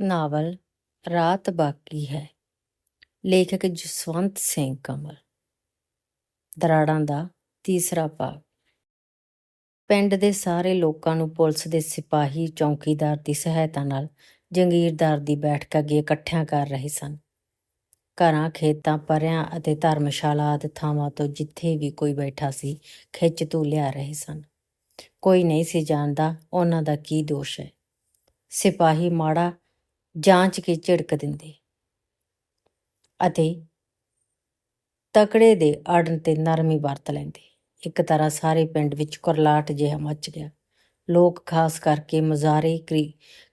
Novel ਰਾਤ ਬਾਕੀ ਹੈ। ਲੇਖਕ ਜਸਵੰਤ ਸਿੰਘ ਕਮਲ। ਦਰਾੜਾਂ ਦਾ ਤੀਸਰਾ ਭਾਗ। ਪਿੰਡ ਦੇ ਸਾਰੇ ਲੋਕਾਂ ਨੂੰ ਪੁਲਿਸ ਦੇ ਸਿਪਾਹੀ, ਚੌਕੀਦਾਰ ਦੀ ਸਹਾਇਤਾ ਨਾਲ ਜੰਗੀਰਦਾਰ ਦੀ ਬੈਠਕ ਅੱਗੇ ਇਕੱਠਿਆਂ ਕਰ ਰਹੇ ਸਨ। ਘਰਾਂ, ਖੇਤਾਂ, ਪਰਿਆਂ ਅਤੇ ਧਰਮਸ਼ਾਲਾ ਆਦਿ ਥਾਵਾਂ ਤੋਂ ਜਿੱਥੇ ਵੀ ਕੋਈ ਬੈਠਾ ਸੀ, ਖਿੱਚ ਤੂ ਲਿਆ ਰਹੇ ਸਨ। ਕੋਈ ਨਹੀਂ ਸੀ ਜਾਣਦਾ ਉਹਨਾਂ ਦਾ ਕੀ ਦੋਸ਼ ਹੈ। ਸਿਪਾਹੀ ਮਾੜਾ ਜਾਂਚ ਕੇ ਝਿੜਕ ਦਿੰਦੇ। ਅਤੇ ਤਕੜੇ ਦੇ ਆੜਨ ਤੇ ਨਰਮੀ ਵਰਤ ਲੈਂਦੇ। ਇੱਕ ਤਰ੍ਹਾਂ ਸਾਰੇ ਪਿੰਡ ਵਿੱਚ ਕੁਰਲਾਟ ਜਿਹਾ ਮੱਚ ਗਿਆ। ਲੋਕ ਖਾਸ ਕਰਕੇ ਮਜ਼ਾਰੇ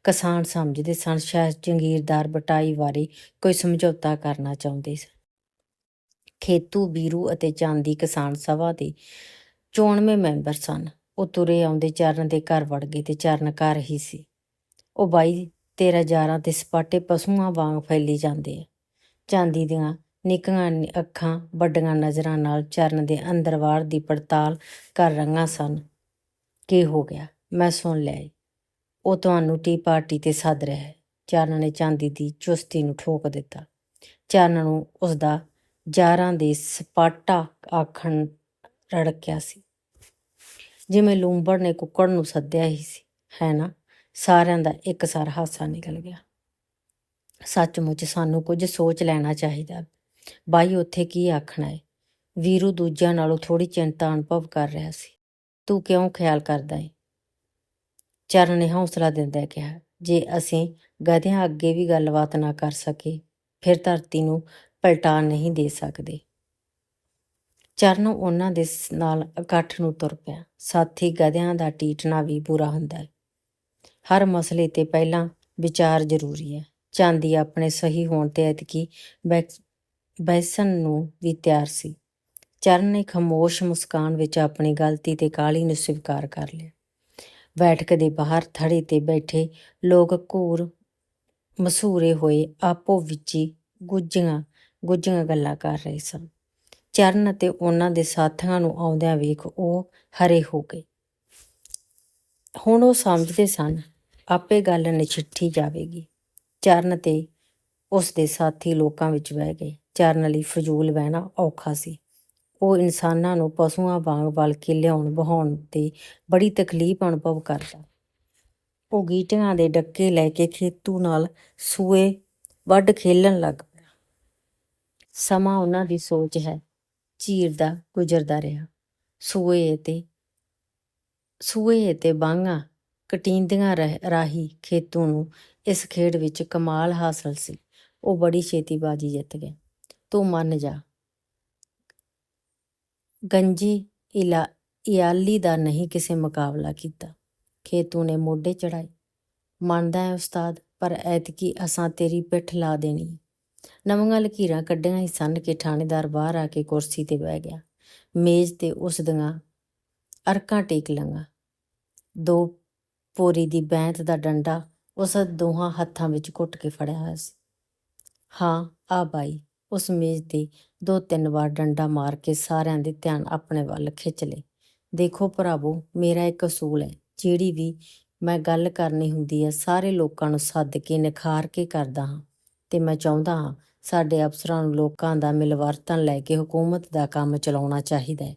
ਕਿਸਾਨ ਸਮਝਦੇ ਸਨ, ਸ਼ਾਇਦ ਜੰਗੀਰਦਾਰ ਬਟਾਈ ਬਾਰੇ ਕੋਈ ਸਮਝੌਤਾ ਕਰਨਾ ਚਾਹੁੰਦੇ ਸਨ। ਖੇਤੂ, ਬੀਰੂ ਅਤੇ ਚਾਂਦੀ ਕਿਸਾਨ ਸਭਾ ਦੇ ਚੋਣਵੇਂ ਮੈਂਬਰ ਸਨ। ਉਹ ਤੁਰੇ ਆਉਂਦੇ ਚਰਨ ਦੇ ਘਰ ਵੜ ਗਏ ਤੇ ਚਰਨ ਘਰ ਹੀ ਸੀ। ਉਹ ਬਾਈ ਤੇਰਾ ਜਾਰਾਂ ਤੇ ਸਪਾਟੇ ਪਸ਼ੂਆਂ ਵਾਂਗ ਫੈਲੀ ਜਾਂਦੇ ਆ। ਚਾਂਦੀ ਦੀਆਂ ਨਿੱਕੀਆਂ ਅੱਖਾਂ ਵੱਡੀਆਂ ਨਜ਼ਰਾਂ ਨਾਲ ਚਰਨ ਦੇ ਅੰਦਰ ਵਾਰ ਦੀ ਪੜਤਾਲ ਕਰ ਰਹੀਆਂ ਸਨ। ਕੀ ਹੋ ਗਿਆ? ਮੈਂ ਸੁਣ ਲਿਆ ਏ। ਉਹ ਤੁਹਾਨੂੰ ਟੀ ਪਾਰਟੀ ਤੇ ਸੱਦ ਰਿਹਾ ਹੈ। ਚਰਨ ਨੇ ਚਾਂਦੀ ਦੀ ਚੁਸਤੀ ਨੂੰ ਠੋਕ ਦਿੱਤਾ। ਚਰਨ ਨੂੰ ਉਸ ਦਾ ਜਾਰਾਂ ਦੇ ਸਪਾਟਾ ਆਖਣ ਰੜਕਿਆ ਸੀ। ਜਿਵੇਂ ਲੂੰਬੜ ਨੇ ਕੁੱਕੜ ਨੂੰ ਸੱਦਿਆ ਹੀ ਸੀ, ਹੈ ਨਾ? ਸਾਰਿਆਂ ਦਾ ਇੱਕ ਸਾਰ ਹਾਸਾ ਨਿਕਲ ਗਿਆ। ਸੱਚਮੁੱਚ ਸਾਨੂੰ ਕੁਝ ਸੋਚ ਲੈਣਾ ਚਾਹੀਦਾ। ਬਾਈ ਉੱਥੇ ਕੀ ਆਖਣਾ ਹੈ ਵੀਰੂ ਦੂਜਿਆਂ ਨਾਲੋਂ ਥੋੜੀ ਚਿੰਤਾ ਅਨੁਭਵ ਕਰ ਰਿਹਾ ਸੀ। ਤੂੰ ਕਿਉਂ ਖਿਆਲ ਕਰਦਾ ਹੈ ਚਰਨ ਨੇ ਹੌਸਲਾ ਦਿੰਦਾ ਕਿਹਾ, ਜੇ ਅਸੀਂ ਗਧਿਆਂ ਅੱਗੇ ਵੀ ਗੱਲਬਾਤ ਨਾ ਕਰ ਸਕੇ ਫਿਰ ਧਰਤੀ ਨੂੰ ਪਲਟਾ ਨਹੀਂ ਦੇ ਸਕਦੇ। ਚਰਨ ਉਹਨਾਂ ਦੇ ਨਾਲ ਇਕੱਠ ਨੂੰ ਤੁਰ ਪਿਆ। ਸਾਥੀ ਗਧਿਆਂ ਦਾ ਟੀਟਣਾ ਵੀ ਬੁਰਾ ਹੁੰਦਾ ਹੈ ਹਰ ਮਸਲੇ ਤੇ ਪਹਿਲਾਂ ਵਿਚਾਰ ਜ਼ਰੂਰੀ ਹੈ। ਚਾਂਦੀ ਆਪਣੇ ਸਹੀ ਹੋਣ ਤੇ ਐਤਕੀ ਬੈਕ- ਬੈਸਨ ਨੂੰ ਵੀ ਤਿਆਰ ਸੀ। ਚਰਨ ਨੇ ਖਮੋਸ਼ ਮੁਸਕਾਨ ਵਿੱਚ ਆਪਣੀ ਗਲਤੀ ਤੇ ਕਾਲੀ ਨੂੰ ਸਵੀਕਾਰ ਕਰ ਲਿਆ। ਬੈਠਕ ਦੇ ਬਾਹਰ ਥੜੇ ਤੇ ਬੈਠੇ ਲੋਕ ਘੂਰ ਮਸੂਰੇ ਹੋਏ ਆਪੋ ਵਿੱਚ ਗੁੱਜੀਆਂ ਗੁੱਜੀਆਂ ਗੱਲਾਂ ਕਰ ਰਹੇ ਸਨ। ਚਰਨ ਅਤੇ ਉਹਨਾਂ ਦੇ ਸਾਥੀਆਂ ਨੂੰ ਆਉਂਦਿਆਂ ਵੇਖ ਉਹ ਹਰੇ ਹੋ ਗਏ। ਹੁਣ ਉਹ ਸਮਝਦੇ ਸਨ ਆਪੇ ਗੱਲ ਨਛਿੱਠੀ ਜਾਵੇਗੀ। ਚਰਨ ਤੇ ਉਸ ਦੇ ਸਾਥੀ ਲੋਕਾਂ ਵਿੱਚ ਬਹਿ ਗਏ। ਚਰਨ ਲਈ ਫਜ਼ੂਲ ਬਹਿਣਾ ਔਖਾ ਸੀ। ਉਹ ਇਨਸਾਨਾਂ ਨੂੰ ਪਸ਼ੂਆਂ ਵਾਂਗ ਬਲ ਕੇ ਲਿਆਉਣ ਬਹਾਉਣ ਤੇ ਬੜੀ ਤਕਲੀਫ ਅਨੁਭਵ ਕਰਦਾ। ਉਹ ਗੀਟੀਆਂ ਦੇ ਡੱਕੇ ਲੈ ਕੇ ਖੇਤੂ ਨਾਲ ਸੂਏ ਵੱਢ ਖੇਲਣ ਲੱਗ ਪਿਆ। ਸਮਾਂ ਉਹਨਾਂ ਦੀ ਸੋਚ ਹੈ ਚੀਰਦਾ ਗੁਜ਼ਰਦਾ ਰਿਹਾ। ਸੂਏ ਤੇ ਸੂਏ ਤੇ ਬਾਂਗਾ ਕਟੀਂਦੀਆਂ ਰਹਿ- ਰਾਹੀ ਖੇਤੂ ਨੂੰ ਇਸ ਖੇਡ ਵਿੱਚ ਕਮਾਲ ਹਾਸਲ ਸੀ। ਉਹ ਬੜੀ ਛੇਤੀ ਬਾਜੀ ਜਿੱਤ ਗਿਆ। ਤੂੰ ਮੰਨ ਜਾ। ਗੰਜੀ ਇਲਾ, ਇਆਲੀ ਦਾ ਨਹੀਂ ਕਿਸੇ ਮੁਕਾਬਲਾ ਕੀਤਾ। ਖੇਤੂ ਨੇ ਮੋਢੇ ਚੜਾਏ ਮੰਨਦਾ ਹੈ ਉਸਤਾਦ, ਪਰ ਐਤਕੀ ਅਸਾਂ ਤੇਰੀ ਪਿੱਠ ਲਾ ਦੇਣੀ ਨਵੀਆਂ ਲਕੀਰਾਂ ਕੱਢੀਆਂ ਹੀ ਸਨ ਕੇ ਥਾਣੇਦਾਰ ਬਾਹਰ ਆ ਕੇ ਕੁਰਸੀ ਤੇ ਬਹਿ ਗਿਆ। ਮੇਜ਼ ਤੇ ਉਸ ਦੀਆਂ ਅਰਕਾਂ ਟੇਕ ਲੰਗਾ ਦੋ ਪੋਰੀ ਦੀ ਬੈਂਤ ਦਾ ਡੰਡਾ ਉਸ ਦੋਹਾਂ ਹੱਥਾਂ ਵਿੱਚ ਘੁੱਟ ਕੇ ਫੜਿਆ ਹੋਇਆ ਸੀ। ਹਾਂ, ਆ ਬਾਈ, ਉਸ ਮੇਜ਼ ਤੇ ਦੋ ਤਿੰਨ ਵਾਰ ਡੰਡਾ ਮਾਰ ਕੇ ਸਾਰਿਆਂ ਦੇ ਧਿਆਨ ਆਪਣੇ ਵੱਲ ਖਿੱਚ ਲਏ। ਦੇਖੋ ਭਰਾਵੋ, ਮੇਰਾ ਇੱਕ ਅਸੂਲ ਹੈ, ਜਿਹੜੀ ਵੀ ਮੈਂ ਗੱਲ ਕਰਨੀ ਹੁੰਦੀ ਹੈ, ਸਾਰੇ ਲੋਕਾਂ ਨੂੰ ਸੱਦ ਕੇ, ਨਿਖਾਰ ਕੇ ਕਰਦਾ ਹਾਂ। ਤੇ ਮੈਂ ਚਾਹੁੰਦਾ ਹਾਂ, ਸਾਡੇ ਅਫਸਰਾਂ ਨੂੰ ਲੋਕਾਂ ਦਾ ਮਿਲਵਰਤਨ ਲੈ ਕੇ ਹਕੂਮਤ ਦਾ ਕੰਮ ਚਲਾਉਣਾ ਚਾਹੀਦਾ ਹੈ।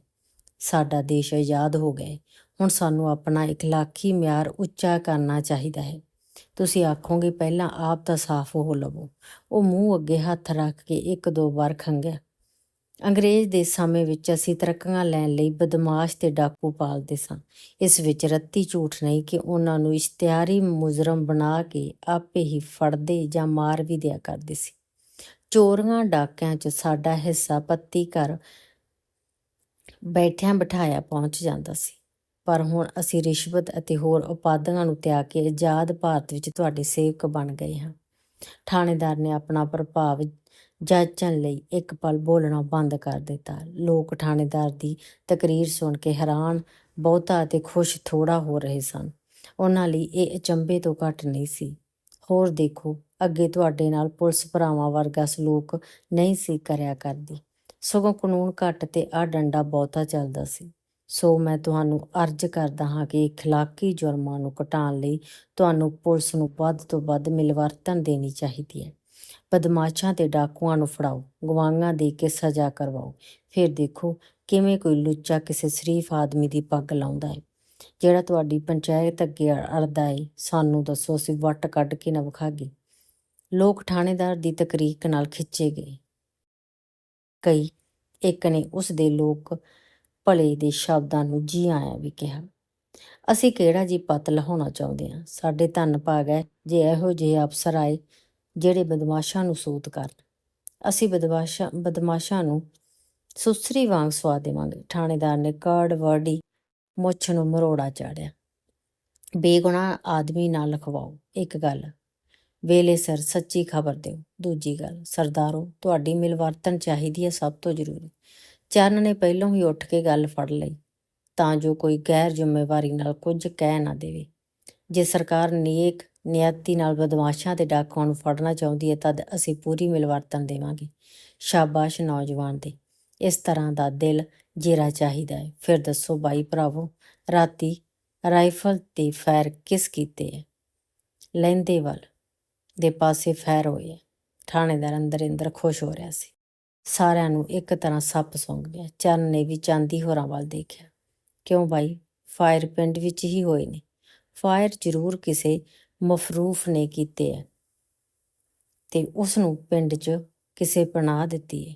ਸਾਡਾ ਦੇਸ਼ ਆਜ਼ਾਦ ਹੋ ਗਏ ਹੁਣ ਸਾਨੂੰ ਆਪਣਾ ਇਖਲਾਕੀ ਮਿਆਰ ਉੱਚਾ ਕਰਨਾ ਚਾਹੀਦਾ ਹੈ। ਤੁਸੀਂ ਆਖੋਗੇ, ਪਹਿਲਾਂ ਆਪ ਤਾਂ ਸਾਫ਼ ਹੋ ਲਵੋ। ਉਹ ਮੂੰਹ ਅੱਗੇ ਹੱਥ ਰੱਖ ਕੇ ਇੱਕ ਦੋ ਵਾਰ ਖੰਗਿਆ। ਅੰਗਰੇਜ਼ ਦੇ ਸਮੇਂ ਵਿੱਚ ਅਸੀਂ ਤਰੱਕੀਆਂ ਲੈਣ ਲਈ ਬਦਮਾਸ਼ ਤੇ ਡਾਕੂ ਪਾਲਦੇ ਸਾਂ। ਇਸ ਵਿੱਚ ਰੱਤੀ ਝੂਠ ਨਹੀਂ ਕਿ ਉਹਨਾਂ ਨੂੰ ਇਸ਼ਤਿਹਾਰੀ ਮੁਜਰਮ ਬਣਾ ਕੇ ਆਪੇ ਹੀ ਫੜਦੇ ਜਾਂ ਮਾਰ ਵੀ ਦਿਆ ਕਰਦੇ ਸੀ। ਚੋਰੀਆਂ ਡਾਕਿਆਂ 'ਚ ਸਾਡਾ ਹਿੱਸਾ ਪੱਤੀ ਕਰ ਬੈਠਿਆਂ ਬਿਠਾਇਆ ਪਹੁੰਚ ਜਾਂਦਾ ਸੀ। ਪਰ ਹੁਣ ਅਸੀਂ ਰਿਸ਼ਵਤ ਅਤੇ ਹੋਰ ਉਪਾਧੀਆਂ ਨੂੰ ਤਿਆਗ ਕੇ ਆਜ਼ਾਦ ਭਾਰਤ ਵਿੱਚ ਤੁਹਾਡੇ ਸੇਵਕ ਬਣ ਗਏ ਹਾਂ। ਥਾਣੇਦਾਰ ਨੇ ਆਪਣਾ ਪ੍ਰਭਾਵ ਜਾਚਣ ਲਈ ਇੱਕ ਪਲ ਬੋਲਣਾ ਬੰਦ ਕਰ ਦਿੱਤਾ। ਲੋਕ ਥਾਣੇਦਾਰ ਦੀ ਤਕਰੀਰ ਸੁਣ ਕੇ ਹੈਰਾਨ, ਬਹੁਤਾ ਅਤੇ ਖੁਸ਼ ਥੋੜਾ ਹੋ ਰਹੇ ਸਨ। ਉਹਨਾਂ ਲਈ ਇਹ ਅਚੰਭੇ ਤੋਂ ਘੱਟ ਨਹੀਂ ਸੀ। ਹੋਰ ਦੇਖੋ, ਅੱਗੇ ਤੁਹਾਡੇ ਨਾਲ ਪੁਲਿਸ ਭਰਾਵਾਂ ਵਰਗਾ ਸਲੂਕ ਨਹੀਂ ਸੀ ਕਰਿਆ ਕਰਦੀ। ਸਗੋਂ ਕਾਨੂੰਨ ਘੱਟ ਤੇ ਆ ਡੰਡਾ ਬਹੁਤਾ ਚੱਲਦਾ ਸੀ। ਸੋ ਮੈਂ ਤੁਹਾਨੂੰ ਅਰਜ਼ ਕਰਦਾ ਹਾਂ ਕਿ ਇਖਲਾਕੀ ਜੁਰਮਾਂ ਨੂੰ ਘਟਾਉਣ ਲਈ ਤੁਹਾਨੂੰ ਪੁਲਿਸ ਨੂੰ ਵੱਧ ਤੋਂ ਵੱਧ ਮਿਲਵਰਤਨ ਦੇਣੀ ਚਾਹੀਦੀ ਹੈ। ਬਦਮਾਸ਼ਾਂ ਤੇ ਡਾਕੂਆਂ ਨੂੰ ਫੜਾਓ ਗਵਾਹਾਂ ਦੇ ਕੇ ਸਜ਼ਾ ਕਰਵਾਓ। ਫਿਰ ਦੇਖੋ ਕਿਵੇਂ ਕੋਈ ਲੁੱਚਾ ਕਿਸੇ ਸ਼ਰੀਫ ਆਦਮੀ ਦੀ ਪੱਗ ਲਾਉਂਦਾ ਹੈ। ਜਿਹੜਾ ਤੁਹਾਡੀ ਪੰਚਾਇਤ ਅੱਗੇ ਅੜਦਾ ਏ, ਸਾਨੂੰ ਦੱਸੋ ਅਸੀਂ ਵੱਟ ਕੱਢ ਕੇ ਨਾ ਵਿਖਾਗੇ ਲੋਕ ਥਾਣੇਦਾਰ ਦੀ ਤਕਰੀਕ ਨਾਲ ਖਿੱਚੇ ਗਏ। ਕਈ। ਇੱਕ ਨੇ ਉਸ ਦੇ ਲੋਕ ਭਲੇ ਦੇ ਸ਼ਬਦਾਂ ਨੂੰ ਜੀ ਆਇਆ ਵੀ ਕਿਹਾ। ਅਸੀਂ ਕਿਹੜਾ ਜੀ ਪਤ ਲਹਾਉਣਾ ਚਾਹੁੰਦੇ ਹਾਂ? ਸਾਡੇ ਧੰਨ ਭਾਗ ਹੈ ਜੇ ਇਹੋ ਜਿਹੇ ਅਫਸਰ ਆਏ ਜਿਹੜੇ ਬਦਮਾਸ਼ਾਂ ਨੂੰ ਸੂਤ ਕਰਨ। ਅਸੀਂ ਬਦਮਾਸ਼ਾਂ ਬਦਮਾਸ਼ਾਂ ਨੂੰ ਸੁਸਰੀ ਵਾਂਗ ਸਵਾ ਦੇਵਾਂਗੇ। ਥਾਣੇਦਾਰ ਨੇ ਕਾਰਡ ਵਰਡੀ ਮੁੱਛ ਨੂੰ ਮਰੋੜਾ ਚਾੜਿਆ। ਬੇਗੁਨਾਹ ਆਦਮੀ ਨਾਲ ਲਿਖਵਾਓ। ਇੱਕ ਗੱਲ ਵੇਲੇ ਸਰ, ਸੱਚੀ ਖਬਰ ਦਿਓ। ਦੂਜੀ ਗੱਲ, ਸਰਦਾਰੋ, ਤੁਹਾਡੀ ਮਿਲਵਰਤਨ ਚਾਹੀਦੀ ਹੈ ਸਭ ਤੋਂ ਜ਼ਰੂਰੀ। ਚਰਨ ਨੇ ਪਹਿਲਾਂ ਹੀ ਉੱਠ ਕੇ ਗੱਲ ਫੜ ਲਈ। ਤਾਂ ਜੋ ਕੋਈ ਗੈਰ ਜ਼ਿੰਮੇਵਾਰੀ ਨਾਲ ਕੁਝ ਕਹਿ ਨਾ ਦੇਵੇ। ਜੇ ਸਰਕਾਰ ਨੇਕ ਨਿਯਤੀ ਨਾਲ ਬਦਮਾਸ਼ਾਂ ਤੇ ਡਾਕੂਆਂ ਨੂੰ ਫੜਨਾ ਚਾਹੁੰਦੀ ਹੈ, ਤਦ ਅਸੀਂ ਪੂਰੀ ਮਿਲਵਰਤਨ ਦੇਵਾਂਗੇ। ਸ਼ਾਬਾਸ਼ ਨੌਜਵਾਨ ਦੇ। ਇਸ ਤਰ੍ਹਾਂ ਦਾ ਦਿਲ ਜੇਰਾ ਚਾਹੀਦਾ ਹੈ। ਫਿਰ ਦੱਸੋ ਬਾਈ ਭਰਾਵੋ, ਰਾਤੀ ਰਾਈਫਲ ਤੇ ਫਾਇਰ ਕਿਸ ਕੀਤੇ ਹੈ? ਲੈਂਦੇ ਵੱਲ। ਦੇ ਪਾਸੇ ਫੈਰ ਹੋਏ। ਹੈ ਥਾਣੇਦਾਰ ਅੰਦਰ ਅੰਦਰ ਖੁਸ਼ ਹੋ ਰਿਹਾ ਸੀ। ਸਾਰਿਆਂ ਨੂੰ ਇੱਕ ਤਰ੍ਹਾਂ ਸੱਪ ਸੁੰਘ ਗਿਆ। ਚਰਨ ਨੇ ਵੀ ਚਾਂਦੀ ਹੋਰਾਂ ਵੱਲ ਦੇਖਿਆ। ਕਿਉਂ ਬਾਈ? ਫਾਇਰ ਪਿੰਡ ਵਿੱਚ ਹੀ ਹੋਏ ਨੇ। ਫਾਇਰ ਜ਼ਰੂਰ ਕਿਸੇ ਮਫਰੂਫ ਨੇ ਕੀਤੇ ਹੈ ਤੇ ਉਸ ਨੂੰ ਪਿੰਡ 'ਚ ਕਿਸੇ ਪਨਾਹ ਦਿੱਤੀ ਹੈ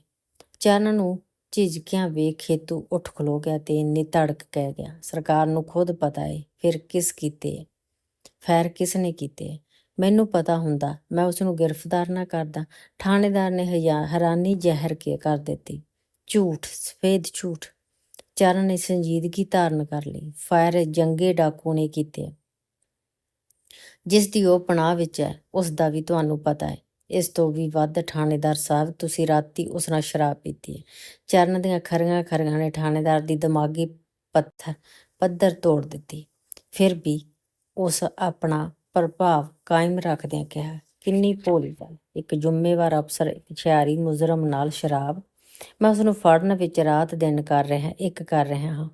ਚਰਨ ਨੂੰ ਝਿਜਕਿਆਂ ਵੇਖ ਖੇਤੂ ਉੱਠ ਖਲੋ ਗਿਆ ਤੇ ਇੰਨੀ ਧੜਕ ਕਹਿ ਗਿਆ, ਸਰਕਾਰ ਨੂੰ ਖੁਦ ਪਤਾ ਏ, ਫਿਰ ਕਿਸ ਕੀਤੇ ਫੈਰ ਕਿਸ ਨੇ ਕੀਤੇ ਮੈਨੂੰ ਪਤਾ ਹੁੰਦਾ, ਮੈਂ ਉਸ ਨੂੰ ਗ੍ਰਿਫਤਾਰ ਨਾ ਕਰਦਾ। ਥਾਣੇਦਾਰ ਨੇ ਹੈਰਾਨੀ ਜ਼ਹਿਰ ਕੇ ਕਰ ਦਿੱਤੀ। ਝੂਠ, ਸਫੇਦ ਝੂਠ। ਚਰਨ ਨੇ ਸੰਜੀਦਗੀ ਧਾਰਨ ਕਰ ਲਈ। ਫਾਇਰ ਜੰਗੇ ਡਾਕੂ ਨੇ ਕੀਤੇ। ਜਿਸ ਦੀ ਉਹ ਪਨਾਹ ਵਿੱਚ ਹੈ, ਉਸ ਦਾ ਵੀ ਤੁਹਾਨੂੰ ਪਤਾ ਹੈ। ਇਸ ਤੋਂ ਵੀ ਵੱਧ ਥਾਣੇਦਾਰ ਸਾਹਿਬ, ਤੁਸੀਂ ਰਾਤੀ ਉਸ ਨਾਲ ਸ਼ਰਾਬ ਪੀਤੀ ਹੈ। ਚਰਨ ਦੀਆਂ ਖਰੀਆਂ ਖਰੀਆਂ ਨੇ ਥਾਣੇਦਾਰ ਦੀ ਦਿਮਾਗੀ ਪੱਥਰ, ਪੱਧਰ ਤੋੜ ਦਿੱਤੀ। ਫਿਰ ਵੀ ਉਸ ਆਪਣਾ ਪ੍ਰਭਾਵ ਕਾਇਮ ਰੱਖਦਿਆਂ ਕਿਹਾ, ਕਿੰਨੀ ਭੋਲੀ ਗੱਲ। ਇੱਕ ਜ਼ਿੰਮੇਵਾਰ ਅਫਸਰ, ਇੱਕ ਹੁਸ਼ਿਆਰੀ, ਮੁਜਰਮ ਨਾਲ ਸ਼ਰਾਬ। ਮੈਂ ਉਸ ਨੂੰ ਫੜਨ ਵਿੱਚ ਰਾਤ ਦਿਨ ਕਰ ਰਿਹਾ, ਇੱਕ ਕਰ ਰਿਹਾ ਹਾਂ।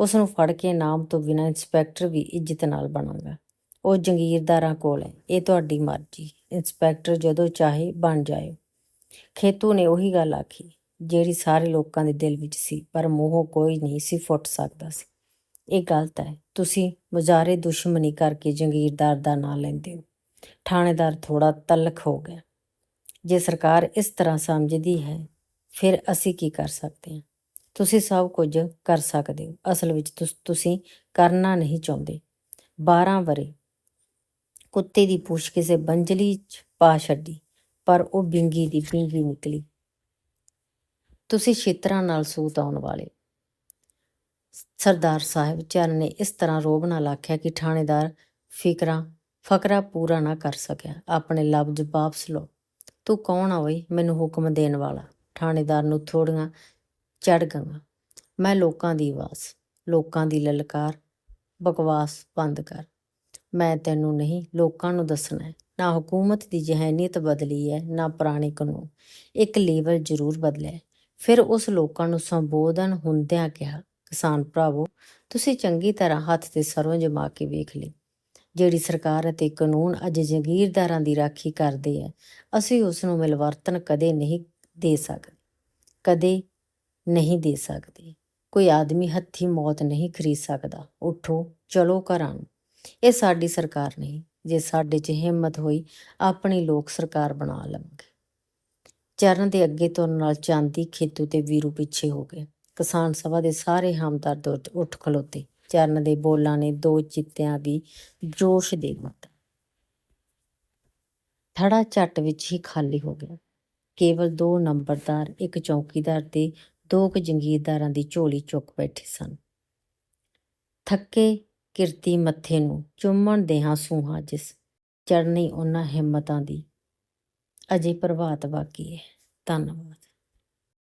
ਉਸ ਨੂੰ ਫੜ ਕੇ ਨਾਮ ਤੋਂ ਬਿਨਾਂ ਇੰਸਪੈਕਟਰ ਵੀ ਇੱਜ਼ਤ ਨਾਲ ਬਣਾਂਗਾ ਉਹ ਜੰਗੀਰਦਾਰਾਂ ਕੋਲ ਹੈ। ਇਹ ਤੁਹਾਡੀ ਮਰਜ਼ੀ। ਇੰਸਪੈਕਟਰ ਜਦੋਂ ਚਾਹੇ ਬਣ ਜਾਏ ਖੇਤੂ ਨੇ ਉਹੀ ਗੱਲ ਆਖੀ, ਜਿਹੜੀ ਸਾਰੇ ਲੋਕਾਂ ਦੇ ਦਿਲ ਵਿੱਚ ਸੀ, ਪਰ ਮੂੰਹੋਂ ਕੋਈ ਨਹੀਂ ਸੀ ਫੁੱਟ ਸਕਦਾ ਸੀ। ਇਹ ਗਲਤ ਹੈ। ਤੁਸੀਂ ਮੁਜ਼ਾਰੇ ਦੁਸ਼ਮਣੀ ਕਰਕੇ ਜੰਗੀਰਦਾਰ ਦਾ ਨਾਂ ਲੈਂਦੇ ਹੋ। ਥਾਣੇਦਾਰ ਥੋੜਾ ਤਲਖ ਹੋ ਗਿਆ। ਜੇ ਸਰਕਾਰ ਇਸ ਤਰ੍ਹਾਂ ਸਮਝਦੀ ਹੈ, ਫਿਰ ਅਸੀਂ ਕੀ ਕਰ ਸਕਦੇ ਹਾਂ? ਤੁਸੀਂ ਸਭ ਕੁਝ ਕਰ ਸਕਦੇ ਹੋ। ਅਸਲ ਵਿੱਚ ਤੁਸੀਂ ਕਰਨਾ ਨਹੀਂ ਚਾਹੁੰਦੇ। 12 ਵਰੇ ਕੁੱਤੇ ਦੀ ਪੂਛ ਕਿਸੇ ਬੰਜਲੀ ਚ ਪਾ ਛੱਡੀ, ਪਰ ਉਹ ਬਿੰਗੀ ਦੀ ਬਿੰਗੀ ਨਿਕਲੀ। ਤੁਸੀਂ ਛੇਤਰਾਂ ਨਾਲ ਸੂਤ ਆਉਣ ਵਾਲੇ ਸਰਦਾਰ ਸਾਹਿਬ ਚਰਨ ਨੇ ਇਸ ਤਰ੍ਹਾਂ ਰੋਬ ਨਾਲ ਆਖਿਆ ਕਿ ਥਾਣੇਦਾਰ ਫਿਕਰਾਂ, ਫਕਰਾ ਪੂਰਾ ਨਾ ਕਰ ਸਕਿਆ। ਆਪਣੇ ਲਫ਼ਜ਼ ਵਾਪਸ ਲਓ। ਤੂੰ ਕੌਣ ਆ ਓਏ ਮੈਨੂੰ ਹੁਕਮ ਦੇਣ ਵਾਲਾ? ਥਾਣੇਦਾਰ ਨੂੰ ਥੋੜੀਆਂ ਚੜ ਗਈਆਂ। ਮੈਂ ਲੋਕਾਂ ਦੀ ਆਵਾਜ਼ ਲੋਕਾਂ ਦੀ ਲਲਕਾਰ, ਬਕਵਾਸ ਬੰਦ ਕਰ। ਮੈਂ ਤੈਨੂੰ ਨਹੀਂ, ਲੋਕਾਂ ਨੂੰ ਦੱਸਣਾ ਹੈ। ਨਾ ਹਕੂਮਤ ਦੀ ਜਹਨੀਅਤ ਬਦਲੀ ਹੈ, ਨਾ ਪੁਰਾਣੇ ਕਾਨੂੰਨ। ਇੱਕ ਲੇਵਲ ਜ਼ਰੂਰ ਬਦਲਿਆ ਫਿਰ ਉਸ ਲੋਕਾਂ ਨੂੰ ਸੰਬੋਧਨ ਹੁੰਦਿਆਂ ਕਿਹਾ ਕਿਸਾਨ ਭਰਾਵੋ, ਤੁਸੀਂ ਚੰਗੀ ਤਰ੍ਹਾਂ ਹੱਥ ਤੇ ਸਰੋਂ ਜਮਾ ਕੇ ਵੇਖ ਲਈ ਜਿਹੜੀ ਸਰਕਾਰ ਅਤੇ ਕਾਨੂੰਨ ਅੱਜ ਜਗੀਰਦਾਰਾਂ ਦੀ ਰਾਖੀ ਕਰਦੇ ਹੈ ਅਸੀਂ ਉਸ ਨੂੰ ਮਿਲਵਰਤਨ ਕਦੇ ਨਹੀਂ ਦੇ ਸਕਦੇ। ਕਦੇ ਨਹੀਂ ਦੇ ਸਕਦੇ। ਕੋਈ ਆਦਮੀ ਹੱਥੀ ਮੌਤ ਨਹੀਂ ਖਰੀਦ ਸਕਦਾ। ਉਠੋ, ਚਲੋ ਘਰਾਂ ਨੂੰ। ਇਹ ਸਾਡੀ ਸਰਕਾਰ ਨਹੀਂ, ਜੇ ਸਾਡੇ 'ਚ ਹਿੰਮਤ ਹੋਈ, ਆਪਣੀ ਲੋਕ ਸਰਕਾਰ ਬਣਾ ਲਵਾਂਗੇ। ਚਰਨ ਦੇ ਅੱਗੇ ਤੁਰਨ ਨਾਲ ਚਾਂਦੀ ਖੇਤੂ ਤੇ ਵੀਰੂ ਪਿੱਛੇ ਹੋ ਗਏ। ਕਿਸਾਨ ਸਭਾ ਦੇ ਸਾਰੇ ਹਮਦਰਦ ਉੱਠ- ਖਲੋਤੇ। ਚਰਨ ਦੇ ਬੋਲਾਂ ਨੇ ਦੋ ਚਿੱਤਿਆਂ ਦੀ ਜੋਸ਼ ਦੇ ਦਿੱਤਾ। ਥੜਾ ਝੱਟ ਵਿੱਚ ਹੀ ਖਾਲੀ ਹੋ ਗਿਆ। ਕੇਵਲ ਦੋ ਨੰਬਰਦਾਰ, ਇੱਕ ਚੌਕੀਦਾਰ ਤੇ ਦੋ ਕੁ ਜੰਗੀਰਦਾਰਾਂ ਦੀ ਝੋਲੀ ਚੁੱਕ ਬੈਠੇ ਸਨ। ਥੱਕੇ ਕਿਰਤੀ ਮੱਥੇ ਨੂੰ ਚੁੰਮਣ ਦੇ ਹਾਂ ਸੂਹਾਂ ਜਿਸ ਚੜਨੀ ਉਹਨਾਂ ਹਿੰਮਤਾਂ ਦੀ ਅਜੇ ਪ੍ਰਭਾਤ ਬਾਕੀ ਹੈ। ਧੰਨਵਾਦ।